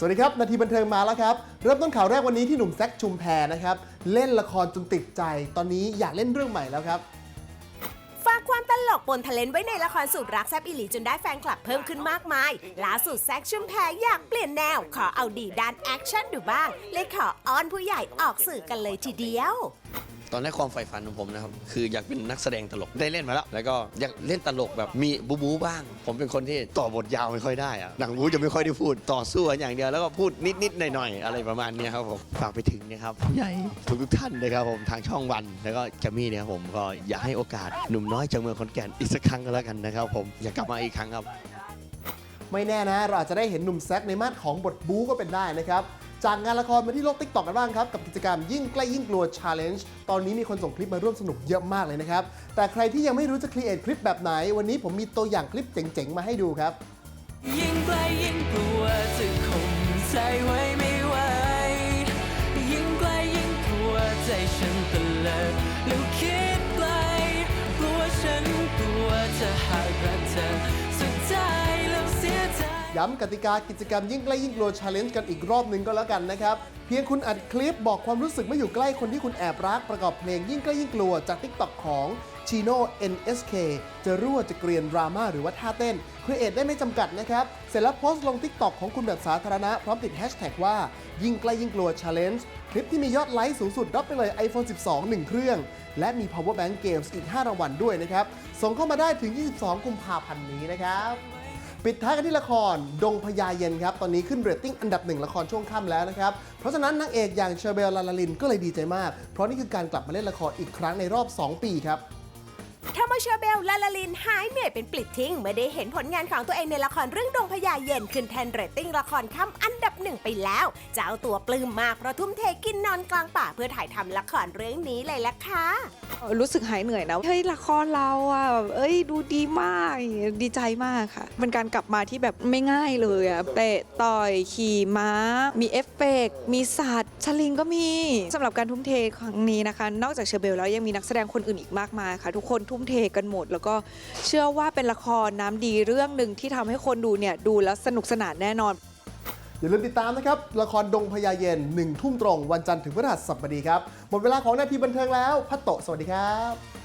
สวัสดีครับ นาทีบันเทิงมาแล้วครับ เริ่มต้นข่าวแรกวันนี้ที่หนุ่มแซคชุมแพนะครับ เล่นละครจนติดใจ ตอนนี้อยากเล่นเรื่องใหม่แล้วครับ ฝากความตลกปนทะเลนไว้ในละครสุดรักแซบอิหลีจนได้แฟนคลับเพิ่มขึ้นมากมายล่าสุดแซคชุมแพอยากเปลี่ยนแนว ขอเอาดีด้านแอคชั่นดูบ้าง เลยขออ้อนผู้ใหญ่ออกสื่อกันเลยทีเดียว ตอนแรกความใฝ่ฝันของผมนะครับคืออยากเป็นนักแสดงตลกได้เล่นมาแล้ว แล้วก็อยากเล่นตลกแบบมีบูบูบ้าง ผมเป็นคนที่ต่อบทยาวไม่ค่อยได้อะหนังบูจะไม่ค่อยได้พูดต่อสู้กันอย่างเดียวแล้วก็พูดนิดๆหน่อยๆอะไรประมาณเนี้ยครับผมฝากไปถึงนะครับผู้ใหญ่ทุกๆท่านนะครับผมทางช่องวันแล้วก็แจมี่เนี่ยครับผมก็อยากให้โอกาสหนุ่มน้อยจากเมืองขอนแก่นอีกสักครั้งก็แล้วกันนะครับ ผมอยากกลับมาอีกครั้งครับ ไม่แน่นะเราอาจจะได้เห็นหนุ่มแซคในมาดของบทบู๊ก็เป็นได้นะครับ จากงานละครมาที่โลกติ๊กต็อกกันบ้างครับ กับกิจกรรมยิ่งใกล้ยิ่งกลัว Challenge ตอนนี้มีคนส่งคลิปมาร่วมสนุกเยอะมากเลยนะครับ แต่ใครที่ยังไม่รู้จะครีเอทคลิปแบบไหน วันนี้ผมมีตัวอย่างคลิปเจ๋งๆ มาให้ดูครับ ยิ่งใกล้ยิ่งกลัวจะคงใจไว้ไม่ ย้ำกติกากิจกรรมยิ่งใกล้ยิ่งกลัว Challenge กันอีกรอบหนึ่งก็แล้วกันนะครับ เพียงคุณอัดคลิปบอกความรู้สึกไม่อยู่ใกล้คนที่คุณแอบรักประกอบเพลงยิ่งใกล้ยิ่งกลัวจาก TikTok ของ Chino NSK จะรั่วจะเกรียนดราม่าหรือว่าท่าเต้นครีเอทได้ไม่จำกัดนะครับ เสร็จแล้วโพสต์ลง TikTok ของคุณแบบสาธารณะ พร้อมติดแฮชแท็กว่า ยิ่งใกล้ยิ่งกลัว Challenge คลิปที่มียอดไลค์สูงสุดรับไปเลย iPhone 12 1 เครื่อง และมี Power Bank Games อีก 5 รางวัลด้วยนะครับ ส่งเข้ามาได้ถึง 22 กุมภาพันธ์นี้นะครับ ปิดท้ายกันที่ละครดงพญาเย็นครับ ตอนนี้ขึ้นเรตติ้งอันดับหนึ่งละครช่วงค่ำแล้วนะครับ เพราะฉะนั้นนางเอกอย่างเชอเบลลาลาลินก็เลยดีใจมาก เพราะนี่คือการกลับมาเล่นละครอีกครั้งในรอบ 2 ปีครับทำเอาเชอเบลลาลาลินหายเหนื่อยเป็นปลิดทิ้งเมื่อได้เห็นผลงานของตัวเองในละครเรื่องดงพญาเย็นขึ้นแทนเรตติ้งละครค่ำอันดับ หนึ่งไปแล้ว เจ้าตัวปลื้มมากเพราะทุ่มเทกินนอนกลางป่าเพื่อถ่ายทำละครเรื่องนี้เลยละค่ะ รู้สึกหายเหนื่อยนะ เฮ้ยละครเราอะแบบเอ้ยดูดีมากดีใจมากค่ะ เป็นการกลับมาที่แบบไม่ง่ายเลยอะเตะต่อยขี่ม้า มีเอฟเฟกต์มีสัตว์ชลิงก็มีสำหรับการทุ่มเทครั้งนี้นะคะ นอกจากเชอร์เบลแล้วยังมีนักแสดงคนอื่นอีกมากมายค่ะ ทุกคนทุ่มเทกันหมด แล้วก็เชื่อว่าเป็นละครน้ำดีเรื่องหนึ่งที่ทำให้คนดูเนี่ยดูแล้วสนุกสนานแน่นอน อย่าลืมติดตามนะครับ ละครดงพญาเย็นหนึ่งทุ่มตรงวันจันทร์ถึงพฤหัสบดีครับ หมดเวลาของนาทีบันเทิงแล้วพัตโตสวัสดีครับ